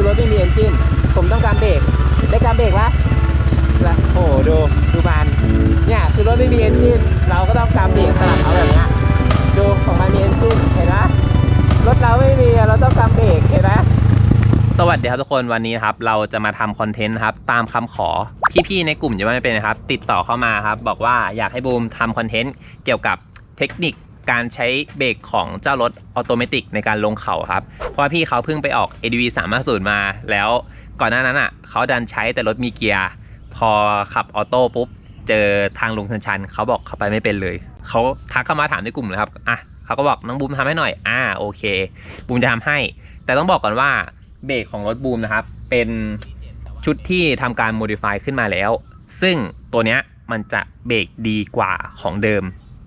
คือรถไม่มีเอนจินผมต้องการเบรกได้การเบรกปะละโอ้โหดูดูมันเนี่ยคือรถไม่มีเอนจินเราก็ต้องการเบรกสลับเอาแบบเนี้ยดูของมันมีเอนจินเห็นไหมรถเราไม่มีเราต้องการเบรกเห็นไหมสวัสดีครับทุกคนวันนี้นะครับเราจะมาทำคอนเทนต์ครับตามคำขอพี่ๆในกลุ่มจะไม่เป็นนะครับ ติดต่อเข้ามาครับ บอกว่าอยากให้บูมทำคอนเทนต์เกี่ยวกับเทคนิค การใช้เบรกของเจ้ารถออโตเมติกในการลงเขาครับ เพราะว่าพี่เขาเพิ่งไปออก ADV 350 มาแล้วก่อนหน้านั้นอะเขาดันใช้แต่รถมีเกียร์ พอขับออโต้ปุ๊บ เจอทางลงชันๆเขาบอกเขาไปไม่เป็นเลย เขาทักเข้ามาถามในกลุ่มเลยครับอะเขาก็บอกน้องบูมทำให้หน่อยอ่าโอเคบูมจะทำให้ แต่ต้องบอกก่อนว่าเบรกของรถบูมนะครับ เป็นชุดที่ทำการโมดิฟายขึ้นมาแล้ว ซึ่งตัวเนี้ยมันจะเบรกดีกว่าของเดิม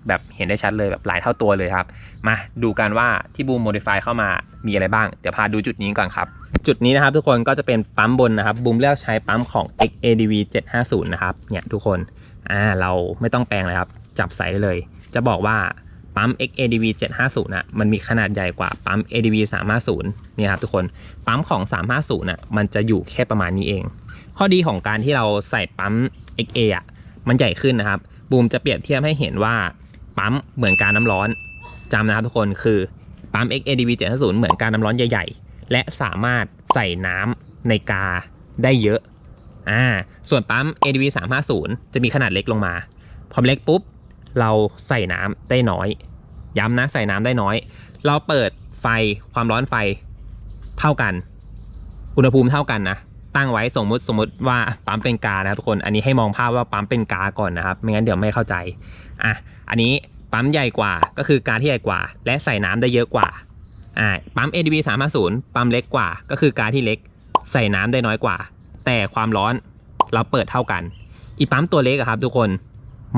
แบบเห็นได้ชัดเลยแบบหลายเท่าตัวเลยครับ มาดูกันว่าที่บูมโมดิฟายเข้ามามีอะไรบ้าง เดี๋ยวพาดูจุดนี้ก่อนครับ จุดนี้นะครับทุกคนก็จะเป็นปั๊มบนนะครับบูมเลือกใช้ปั๊มของ XADV 750 นะครับเนี่ยทุกคนอ่าเราไม่ต้องแปลงเลยครับ จับใส่เลย จะบอกว่าปั๊ม XADV 750นะมันมีขนาดใหญ่กว่าปั๊ม ADV 350เนี่ยครับทุกคนปั๊มของ 350น่ะมันจะอยู่แค่ประมาณนี้เอง ข้อดีของการที่เราใส่ปั๊ม XA อะมันใหญ่ขึ้นนะครับบูมจะเปรียบเทียบให้เห็นว่า ปั๊มเหมือนการน้ำร้อนจำนะครับทุกคนคือปั๊ม XADV 750เหมือนการน้ำร้อนใหญ่ๆ และสามารถใส่น้ำในกาได้เยอะอ่าส่วนปั๊ม ADV 350 จะมีขนาดเล็กลงมา พอเล็กปุ๊บ เราใส่น้ำได้น้อย ย้ำนะใส่น้ำได้น้อย เราเปิดไฟความร้อนไฟเท่ากัน อุณหภูมิเท่ากันนะ ตั้งไว้สมมุติสมมติว่าปั๊มเป็นกานะครับทุกคน อันนี้ให้มองภาพว่าปั๊มเป็นกาก่อนนะครับ ไม่งั้นเดี๋ยวไม่เข้าใจ อะอันนี้ปั๊มใหญ่กว่าก็คือกาที่ใหญ่กว่า และใส่น้ำได้เยอะกว่าอ่าปั๊ม ADB 350ปั๊มเล็กกว่า ก็คือกาที่เล็กใส่น้ำได้น้อยกว่า แต่ความร้อนเราเปิดเท่ากัน อีปั๊มตัวเล็กอะครับ ทุกคน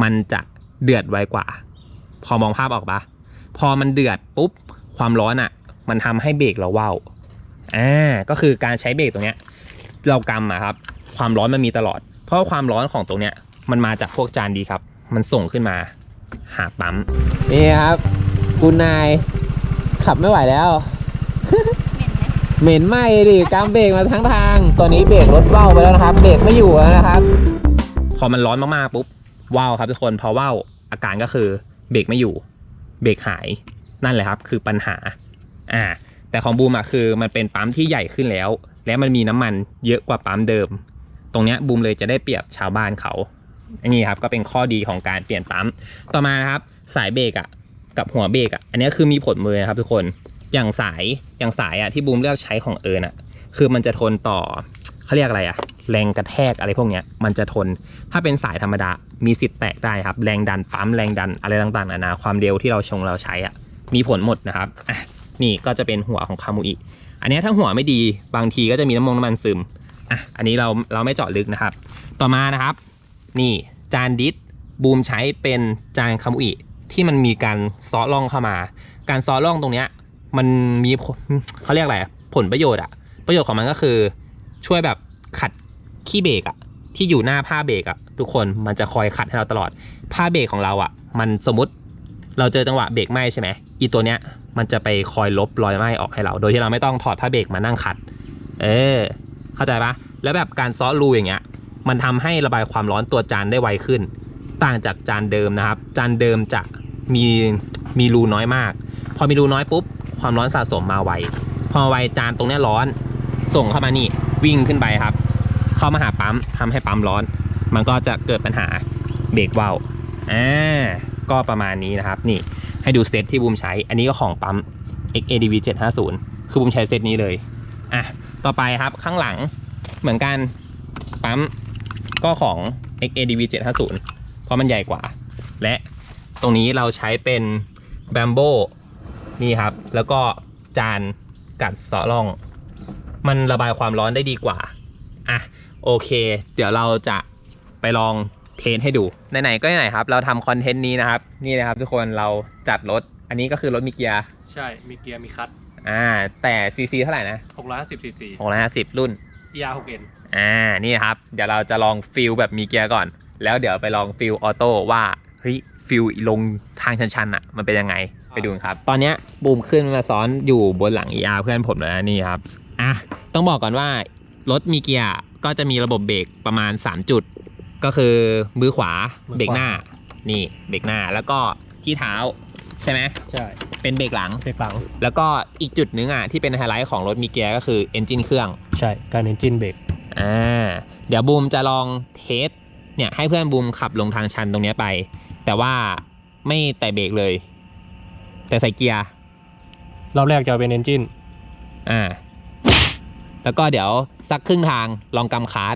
มันจะเดือดไวกว่า พอมองภาพออกปะพอมันเดือดปุ๊บความร้อนอะ่ะ มันทำให้เบรกเราว่าวอ่าก็คือการใช้เบรกตรงเนี้ยเรากำอะครับ ความร้อนมันมีตลอด เพราะความร้อนของตรงเนี้ยมันมาจากพวกจานดีครับ มันส่งขึ้นมาหาปั๊ม นี่ครับ คุณนายขับไม่ไหวแล้ว เหม็นไหมดิกำเบรกมาทั้งทาง ตอนนี้เบรกรถว่าวไปแล้วนะครับ เบรกไม่อยู่แล้วนะครับ พอมันร้อนมากๆปุ๊บว่าวครับทุกคนพอว่าวอาการก็คือเบรกไม่อยู่ เบรกหายนั่นแหละครับ คือปัญหา อ่า แต่ของบูมอะคือมันเป็นปั๊มที่ใหญ่ขึ้นแล้ว และมันมีน้ำมันเยอะกว่าปั๊มเดิม ตรงเนี้ยบูมเลยจะได้เปรียบชาวบ้านเขา อันนี้ครับก็เป็นข้อดีของการเปลี่ยนปั๊ม ต่อมานะครับสายเบรกอะกับหัวเบรกอะอันนี้คือมีผลเลยนะครับทุกคนอย่างสายอย่างสายอะที่บูมเลือกใช้ของเอิญอะคือมันจะทนต่อเขาเรียกอะไรอะแรงกระแทกอะไรพวกเนี้ยมันจะทน ถ้าเป็นสายธรรมดา มีสิทธิ์แตกได้ครับ แรงดันปั๊มแรงดันอะไรต่างๆนานาความเร็วที่เราชงเราใช้อะมีผลหมดนะครับอะนี่ก็จะเป็นหัวของคามูอิอันนี้ถ้าหัวไม่ดีบางทีก็จะมีน้ำมงน้ำมันซึมอะอันนี้เราเราไม่เจาะลึกนะครับ ต่อมานะครับ นี่จานดิสบูมใช้เป็นจานคามูอิที่มันมีการซ้อล่องเข้ามา การซ้อล่องตรงเนี้ยมันมีเขาเรียกอะไรผลประโยชน์อะประโยชน์ของมันก็คือช่วยแบบขัดขี้เบรกอะที่อยู่หน้าผ้าเบรกอะทุกคนมันจะคอยขัดให้เราตลอด ผ้าเบรกของเราอะมันสมมติเราเจอจังหวะเบรกไหมใช่ไหมอีตัวเนี้ยมันจะไปคอยลบรอยไหมออกให้เรา โดยที่เราไม่ต้องถอดผ้าเบรกมานั่งขัด เออ เข้าใจปะแล้วแบบการซ้อรูอย่างเงี้ย มันทำให้ระบายความร้อนตัวจานได้ไวขึ้น ต่างจากจานเดิมนะครับ จานเดิมจะมีมีรูน้อยมาก พอมีรูน้อยปุ๊บ ความร้อนสะสมมาไว พอไวจานตรงนี้ร้อน ส่งเข้ามานี่วิ่งขึ้นไปครับ เข้ามาหาปั๊มทำให้ปั๊มร้อน มันก็จะเกิดปัญหาเบรกว่าวอ่าก็ประมาณนี้นะครับ นี่ให้ดูเซตที่บูมใช้ อันนี้ก็ของปั๊ม XADV 750 คือบูมใช้เซตนี้เลย อะ ต่อไปครับข้างหลังเหมือนกันปั๊ม ก็ของ XADV 750 เพราะมันใหญ่กว่า และตรงนี้เราใช้เป็น b a m b o นี่ครับ แล้วก็จานกัดเสาะร่อง มันระบายความร้อนได้ดีกว่า อะ โอเค เดี๋ยวเราจะไปลองเทสให้ดูไหนๆก็ไหนๆครับ เราทำคอนเทนต์นี้นะครับ นี่นะครับทุกคนเราจัดรถ อันนี้ก็คือรถมีเกียร์ ใช่ มีเกียร์ มีคัตอ่า แต่ซีซีเท่าไหร่นะ650ซีซี650 รุ่น ER 6N อ่านี่ครับ เดี๋ยวเราจะลองฟิลแบบมีเกียร์ก่อน แล้วเดี๋ยวไปลองฟิลออโต้ว่าเฮ้ยฟิลลงทางชันๆอะ มันเป็นยังไงไปดูกันครับ ตอนเนี้ยบูมขึ้นมาซ้อนอยู่บนหลัง ER เพื่อนผมเลยนะนี่ครับอะต้องบอกก่อนว่ารถมีเกียร์ก็จะมีระบบเบรกประมาณ 3 จุด ก็คือมือขวามือขวาเบรกหน้า นี่เบรกหน้าแล้วก็ที่เท้าใช่ไหมใช่เป็นเบรกหลังเบรกหลัง แล้วก็อีกจุดหนึงอะที่เป็นไฮไลท์ของรถมีเกียร์ก็คือเอนจินเครื่องใช่การเอนจินเบรก อ่าเดี๋ยวบูมจะลองเทสเนี่ยให้เพื่อนบูมขับลงทางชันตรงเนี้ยไป แต่ว่าไม่แตะเบรกเลย แต่ใส่เกียร์รอบแรกจะเป็นเอนจินอ่าแล้วก็เดี๋ยวสักครึ่งทางลองกำคาร์ด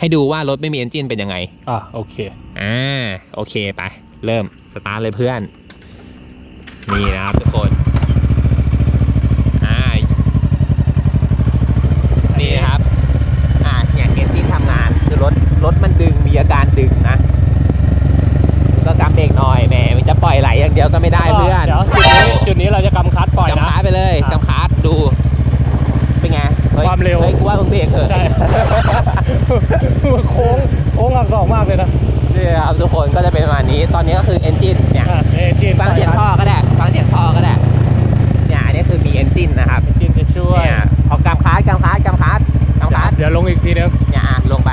ให้ดูว่ารถไม่มีเอนจินเป็นยังไงอะโอเคอ่าโอเคไป เริ่มสตาร์ทเลยเพื่อน นี่นะครับทุกคน อ่า นี่นะครับ อ่าอย่างเอนจินทำงาน คือรถ รถมันดึง มีอาการดึงนะ ก็กำเบรกหน่อยแหมมันจะปล่อยไหลอย่าง เดียวก็ไม่ได้เพื่อนเดี๋ยวจุดนี้จุดนี้เราจะกำคัดปล่อยกำนะคาร์ดไปเลยอะกำคาร์ดดู เป็นไงฮ้ยความเร็วเฮ้ยกูว่ามึงเบรกเถอะใช่โค้งโค้งหักศอกมากเลยนะนี่ครับทุกคนก็จะเป็นประมาณนี้ตอนนี้ก็คือเอนจินเนี่ยอะเอนจินฟังเสียงท่อก็ได้ฟังเสียงท่อก็ได้เนี่ยอันนี้คือมีเอนจินนะครับเอนจินจะช่วยเนี่ยพอกำคาร์ดกำคาร์ดกำคาร์ดกำคาร์ดเดี๋ยวลงอีกทีนึงเนี่ยอะลงไป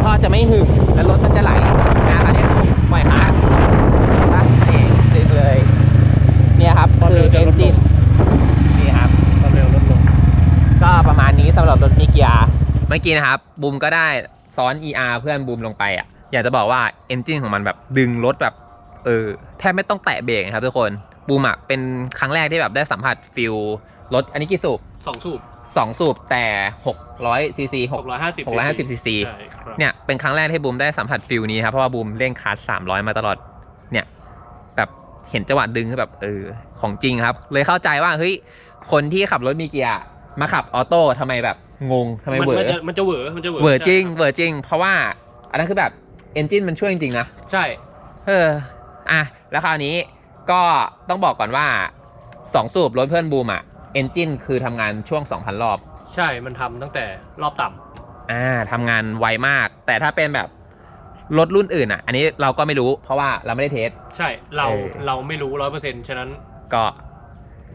เท้าเสียงท่อจะไม่หึงแล้วรถมันจะไหลนะคราวเนี้ยปล่อยคาร์ดนะนี่ดึงเลย เนี่ยครับคือเอนจินนี่ครับความเร็วลดลงก็ประมาณนี้สำหรับรถมิเกียเมื่อกี้นะครับบูมก็ได้ซ้อน ER เพื่อนบูมลงไปอะอยากจะบอกว่าเอนจินของมันแบบดึงรถแบบเออแทบไม่ต้องแตะเบรกนะครับทุกคนบูมอะเป็นครั้งแรกที่แบบได้สัมผัสฟิลรถอันนี้กี่สูบสองสูบ 2 สูบแต่600ซีซีหกร้อยห้าสิบ650 cc ใช่ครับเนี่ยเป็นครั้งแรกที่บูมได้สัมผัสฟิลนี้ครับเพราะว่าบูมเล่นคาร์ส300 มาตลอดเนี่ยแบบเห็นจังหวะดึงคือแบบเออของจริงครับ เลยเข้าใจว่าเฮ้ยคนที่ขับรถมีเกียร์มาขับออโต้ทำไมแบบงงทำไมมันเวอมันร์จะมันจะเหวอมันจะเหวอเวอร์จริงใช่เวอร์จริง เพราะว่าอันนั้นคือแบบเอนจินมันช่วยจริงๆนะ ใช่ เออ อะ แล้วคราวนี้ก็ต้องบอกก่อนว่า2สูบรถเพื่อนบูมอะ เอนจินคือทำงานช่วง 2,000 รอบ ใช่มันทำตั้งแต่รอบต่ำอ่าทำงานไวมาก แต่ถ้าเป็นแบบรถรุ่นอื่นอะ อันนี้เราก็ไม่รู้เพราะว่าเราไม่ได้เทส ใช่เราเออ เราไม่รู้ร้อยเปอร์เซ็นต์ฉะนั้นก็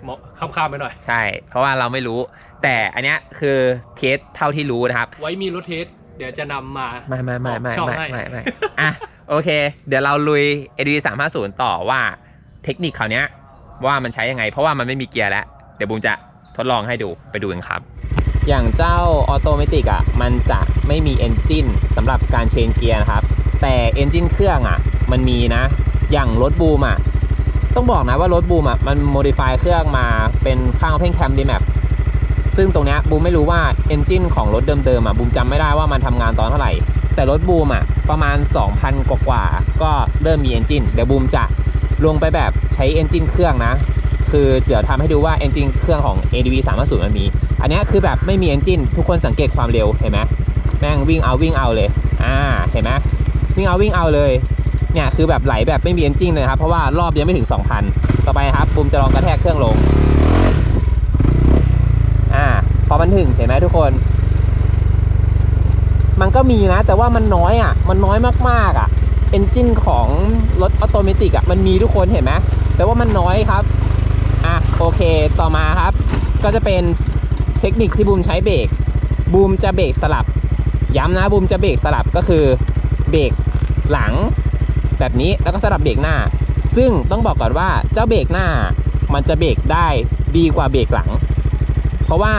เหมาะข้ามๆไปหน่อย ใช่ เพราะว่าเราไม่รู้ แต่อันเนี้ยคือเทสเท่าที่รู้นะครับ ไว้มีรถเทส เดี๋ยวจะนำมา ไม่ไม่ไม่ไม่ชอบไม่ให้ ไม่ไม่อะโอเค เดี๋ยวเราลุย ADV 350ต่อว่าเทคนิคคราวเนี้ยว่ามันใช้ยังไง เพราะว่ามันไม่มีเกียร์แล้ว เดี๋ยวบูมจะทดลองให้ดูไปดูกันครับ อย่างเจ้าออโตเมติกอะมันจะไม่มีเอนจินสำหรับการเชนเกียร์นะครับ แต่เอนจินเครื่องอะ มันมีนะ อย่างรถบูมอะ ต้องบอกนะว่ารถบูมอะมันโมดิฟายเครื่องมาเป็นข้างเพนแคมดีแมปซึ่งตรงนี้บูมไม่รู้ว่าเอนจินของรถเดิมๆอะบูมจำไม่ได้ว่ามันทำงานตอนเท่าไหร่ แต่รถบูมอะประมาณ 2,000 กว่าๆก็เริ่มมีเอนจินเดี๋ยวบูมจะลงไปแบบใช้เอนจินเครื่องนะ คือเดี๋ยวทำให้ดูว่าเอนจินเครื่องของ ADV 350มันมี อันนี้คือแบบไม่มีเอนจินทุกคนสังเกตความเร็วเห็นไหมแม่งวิ่งเอาวิ่งเอาเลย อ่า เห็นไหมวิ่งเอาวิ่งเอาเลย เนี่ยคือแบบไหลแบบไม่มีเอนจินเลยครับ เพราะว่ารอบยังไม่ถึง 2,000 ต่อไปครับบูมจะลองกระแทกเครื่องลง อ่า พอมันถึงเห็นไหมทุกคน มันก็มีนะ แต่ว่ามันน้อยอะ มันน้อยมากๆอะ เอนจินของรถออโตเมติกอะ มันมีทุกคนเห็นไหมแต่ว่ามันน้อยครับ โอเคต่อมาครับ ก็จะเป็นเทคนิคที่บูมใช้เบรกบูมจะเบรกสลับ ย้ำนะบูมจะเบรกสลับก็คือเบรกหลัง แบบนี้แล้วก็สลับเบรกหน้า ซึ่งต้องบอกก่อนว่าเจ้าเบรกหน้า มันจะเบรกได้ดีกว่าเบรกหลัง เพราะว่า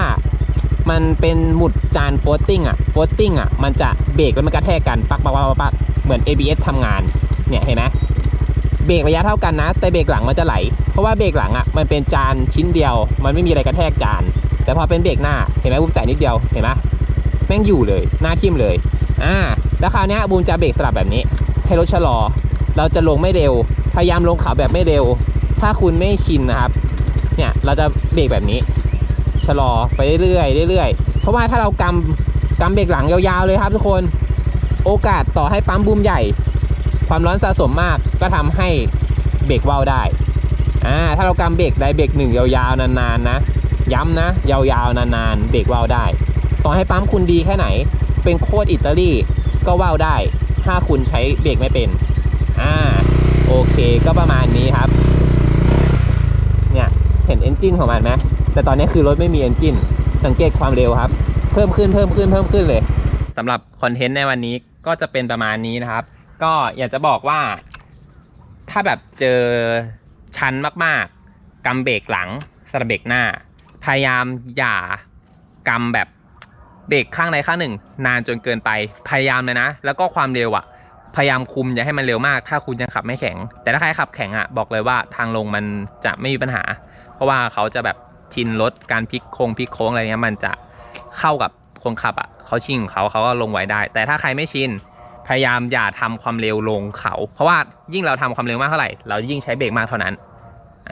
มันเป็นหมุดจานโฟลติ้งอะโฟลติ้งอะมันจะเบรกแล้วมันกระแทกกันปักปักปักปักปักเหมือน ABS ทำงานเนี่ยเห็นไหม เบรกระยะเท่ากันนะ แต่เบรกหลังมันจะไหล เพราะว่าเบรกหลังอะมันเป็นจานชิ้นเดียว มันไม่มีอะไรกระแทกจาน แต่พอเป็นเบรกหน้าเห็นไหมบูมแตะนิดเดียวเห็นไหมแม่งอยู่เลยหน้าทิ่มเลยอ่าแล้วคราวเนี้ยบูมจะเบรกสลับแบบนี้ ให้รถชะลอ เราจะลงไม่เร็ว พยายามลงเขาแบบไม่เร็ว ถ้าคุณไม่ชินนะครับ เนี่ยเราจะเบรกแบบนี้ชะลอไปเรื่อยๆเรื่อยๆ เพราะว่าถ้าเรากำกำเบรกหลังยาวๆเลยครับทุกคน โอกาสต่อให้ปั๊มบูมใหญ่ ความร้อนสะสมมากก็ทำให้เบรกว่าวได้อ่าถ้าเรากำเบรกได้เบรกหนึ่งยาวๆนานๆนะ ย้ำนะ ยาวๆนานๆเบรกว่าวได้ ต่อให้ปั๊มคุณดีแค่ไหน เป็นโคตรอิตาลีก็ว่าวได้ ถ้าคุณใช้เบรกไม่เป็นอ่าโอเคก็ประมาณนี้ครับ เนี่ยเห็นจินของมันไหมแต่ตอนนี้คือรถไม่มีเอนจินสังเกตความเร็วครับ เพิ่มขึ้นเพิ่มขึ้นเพิ่มขึ้นเลยสำหรับคอนเทนต์ในวันนี้ก็จะเป็นประมาณนี้นะครับ ก็อยากจะบอกว่า ถ้าแบบเจอชันมากๆกำเบรกหลังสลับเบรกหน้า พยายามอย่ากำแบบเบรกข้างใดข้างหนึ่ง นานจนเกินไปพยายามเลยนะ แล้วก็ความเร็วอะพยายามคุมอย่าให้มันเร็วมาก ถ้าคุณยังขับไม่แข็ง แต่ถ้าใครขับแข็งอะบอกเลยว่าทางลงมันจะไม่มีปัญหา เพราะว่าเขาจะแบบชินรถการพลิกโค้งพลิกโค้งอะไรเงี้ยมันจะเข้ากับคนขับอะเขาชินของเขาเขาก็ลงไว้ได้ แต่ถ้าใครไม่ชิน พยายามอย่าทำความเร็วลงเขา เพราะว่ายิ่งเราทำความเร็วมากเท่าไหร่ เรายิ่งใช้เบรกมากเท่านั้น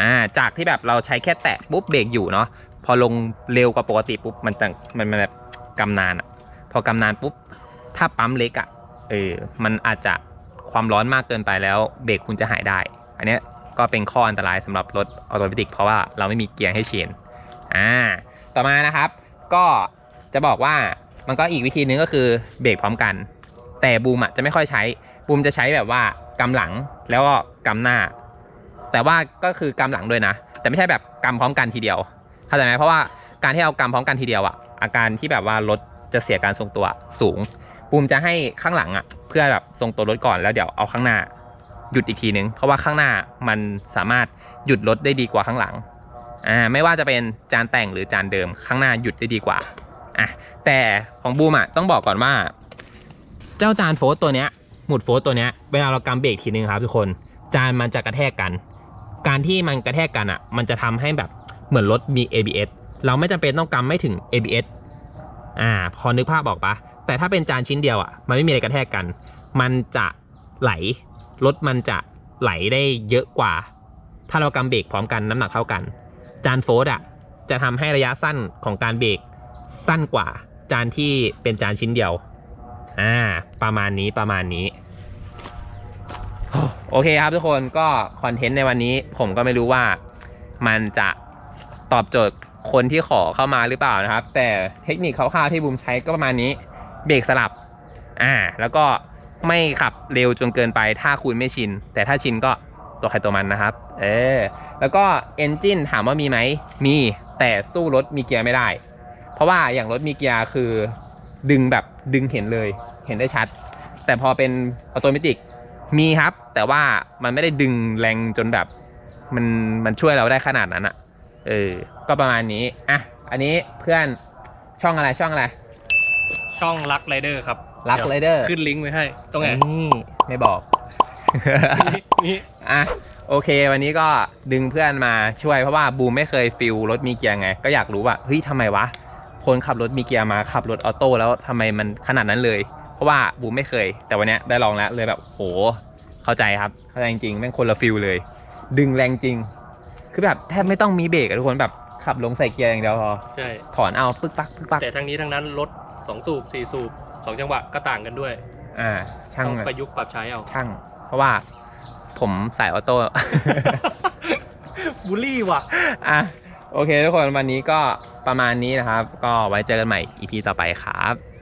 อ่าจากที่แบบเราใช้แค่แตะปุ๊บเบรกอยู่เนาะพอลงเร็วกว่าปกติปุ๊บมันจะมันแบบกำนานอะพอกำนานปุ๊บถ้าปั๊มเล็กอะเออมันอาจจะความร้อนมากเกินไปแล้วเบรกคุณจะหายได้ อันนี้ก็เป็นข้ออันตรายสำหรับรถออโตเมติกเพราะว่าเราไม่มีเกียร์ให้เชนอ่าต่อมานะครับ ก็จะบอกว่ามันก็อีกวิธีนึงก็คือเบรกพร้อมกัน แต่บูมอะจะไม่ค่อยใช้ บูมจะใช้แบบว่ากำหลังแล้วก็กำหน้า แต่ว่าก็คือกำหลังด้วยนะ แต่ไม่ใช่แบบกำพร้อมกันทีเดียวเข้าใจไหมเพราะว่าการที่เอากำพร้อมกันทีเดียวอะอาการที่แบบว่ารถจะเสียการทรงตัวสูง บูมจะให้ข้างหลังอะเพื่อแบบทรงตัวรถก่อนแล้วเดี๋ยวเอาข้างหน้าหยุดอีกทีนึงเพราะว่าข้างหน้ามันสามารถหยุดรถได้ดีกว่าข้างหลังอ่าไม่ว่าจะเป็นจานแต่งหรือจานเดิมข้างหน้าหยุดได้ดีกว่าอะแต่ของบูมอะต้องบอกก่อนว่า เจ้าจานโฟสตัวเนี้ยหมุดโฟสตัวเนี้ยเวลาเรากำเบรกทีนึงครับทุกคนจานมันจะกระแทกกัน การที่มันกระแทกกันอะ มันจะทำให้แบบเหมือนรถมี ABS เราไม่จำเป็นต้องกำไม่ถึง ABS อ่า พอนึกภาพบอกปะแต่ถ้าเป็นจานชิ้นเดียวอะ มันไม่มีอะไรกระแทกกัน มันจะไหล รถมันจะไหลได้เยอะกว่า ถ้าเรากำเบรกพร้อมกันน้ำหนักเท่ากัน จานโฟสอะ จะทำให้ระยะสั้นของการเบรกสั้นกว่า จานที่เป็นจานชิ้นเดียว อ่า ประมาณนี้ประมาณนี้ โอเคครับทุกคนก็คอนเทนต์ในวันนี้ผมก็ไม่รู้ว่ามันจะตอบโจทย์คนที่ขอเข้ามาหรือเปล่านะครับ แต่เทคนิคคร่าวๆที่บูมใช้ก็ประมาณนี้เบรกสลับ อ่า แล้วก็ไม่ขับเร็วจนเกินไปถ้าคุณไม่ชิน แต่ถ้าชินก็ตัวใครตัวมันนะครับ เออ แล้วก็เอนจินถามว่ามีไหม มีแต่สู้รถมีเกียร์ไม่ได้ เพราะว่าอย่างรถมีเกียร์คือดึงแบบ ดึงเห็นเลยเห็นได้ชัด แต่พอเป็นออโตเมติกมีครับ แต่ว่ามันไม่ได้ดึงแรงจนแบบมันมันช่วยเราได้ขนาดนั้นอะเออ ก็ประมาณนี้ อะ อันนี้เพื่อนช่องอะไรช่องอะไร ช่องรักไรเดอร์ครับรักไรเดอร์ขึ้นลิงก์ไว้ให้ ตรงไหนนี่ไม่บอกนี่นี่อะโอเค วันนี้ก็ดึงเพื่อนมาช่วยเพราะว่าบูมไม่เคยฟิลรถมีเกียร์ไง ก็อยากรู้ว่าเฮ้ยทำไมวะ คนขับรถมีเกียร์มาขับรถออโต้แล้วทำไมมันขนาดนั้นเลย เพราะว่าบูมไม่เคย แต่วันเนี้ยได้ลองแล้วเลยแบบโหเข้าใจครับเข้าใจจริงๆแม่งคนละฟิลเลย ดึงแรงจริง คือแบบแทบไม่ต้องมีเบรกอะทุกคนแบบขับลงใส่เกียร์อย่างเดียวพอใช่ถอนเอาปึ๊กปักปึ๊กปักแต่ทั้งนี้ทั้งนั้นรถสองสูบสี่สูบสองจังหวะก็ต่างกันด้วย อ่า ช่างต้องอะประยุกต์ปรับใช้เอาช่าง เพราะว่าผมสายออโต้บูลลี่ว่ะอะ โอเคทุกคนวันนี้ก็ประมาณนี้นะครับ ก็ไว้เจอกันใหม่ EP ต่อไปครับ